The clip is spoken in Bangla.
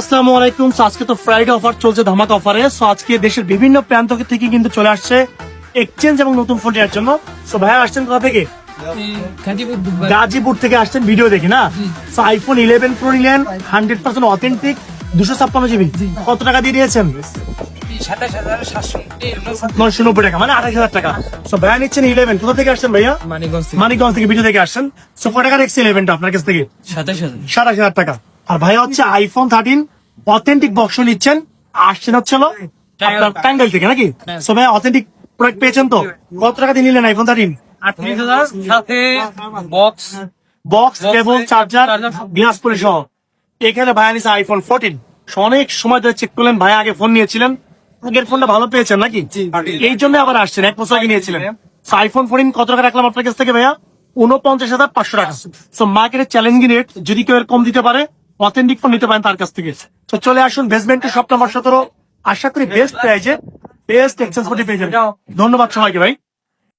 আসসালামু আলাইকুম। আজকে তো ফ্রাইডে অফার চলছে ধামাকা অফারে সো আজকে দেশের বিভিন্ন প্রান্ত থেকে কিন্তু চলে আসছে এক্সচেঞ্জ এবং নতুন ফোন নেওয়ার জন্য। সো ভাইয়া আসছেন কোথা থেকে? গাজীপুর। থেকে আসছেন ভিডিও দেখে না? আইফোন ইলেভেন প্রো নিলেন হান্ড্রেড পার্সেন্ট অথেন্টিক দুশো ছাপ্পান্ন জিবি কত টাকা দিয়ে দিয়েছেন? নয়শো নব্বই টাকা মানে আঠাশ হাজার টাকা। সো ভাইয়া নিচ্ছেন ইলেভেন কোথা থেকে আসছেন ভাইয়া? মানিকগঞ্জ থেকে। ভিডিও থেকে আসছেন। সো কত টাকা দেখছি ইলেভেনটা আপনার কাছ থেকে? সাতাশ হাজার। সাতাশ হাজার টাকা। আর ভাই হচ্ছে আইফোন থার্টিন অথেন্টিক বক্স নিচ্ছেন। আসছেন হচ্ছে আপনার টাঙ্গাইল থেকে নাকি? সো ভাই অথেন্টিক প্রোডাক্ট পেয়েছেন তো? কত টাকা দিয়ে নিলেন আইফোন থার্টিন আটত্রিশ হাজার সাথে box box cable charger glass পরে সহ। এখানে ভাই আনিস আইফোন ফোরটিন অনেক সময় ধরে চেক করলেন ভাই আগে ফোন নিয়েছিলেন। আগের ফোনটা ভালো পেয়েছেন নাকি? এই জন্য আবার আসছেন এক বছর আগে নিয়েছিলেন। আইফোন ফোরটিন কত টাকা রাখলাম আপনার কাছ থেকে ভাইয়া? উনপঞ্চাশ হাজার পাঁচশো টাকা। সো মার্কেটের চ্যালেঞ্জিং রেট যদি কেউ এর কম দিতে পারে অথেন্টিক ফোন নিতে পারেন তার কাছ থেকে। তো চলে আসুন বেসমেন্ট সব নম্বর সতেরো আশা করি বেস্ট প্রাইজে বেস্ট এক্সচেঞ্জ করতে পেয়ে যাবেন। ধন্যবাদ সবাইকে ভাই।